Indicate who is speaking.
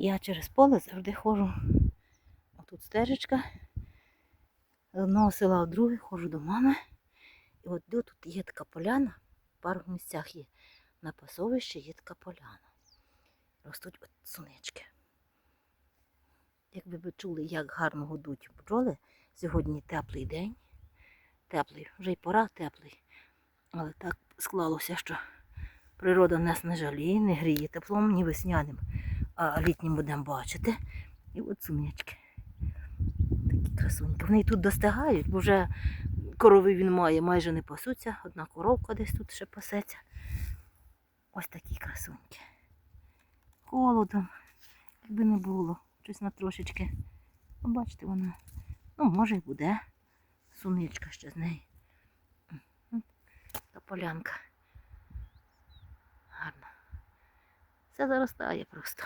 Speaker 1: Я через поле завжди ходжу. Отут стежечка. З одного села в друге ходжу до мами. І от тут є така поляна, в пару місцях є. На пасовищі є така поляна. Ростуть от сунички. Якби ви чули, як гарно годуть бджоли, сьогодні теплий день. Теплий, вже й пора теплий. Але так склалося, що природа нас не жаліє, не гріє теплом, ні весняним, а літнім будемо бачити. І от сумнячки. Такі красуньки. Вони тут достигають, бо вже корови він має, майже не пасуться. Одна коровка десь тут ще пасеться. Ось такі красуньки. Холодом, якби не було. Щось на трошечки. Ну, Бачите, вона. Ну, може й буде. Суничка ще з неї. Та полянка. Гарно. Все заростає просто.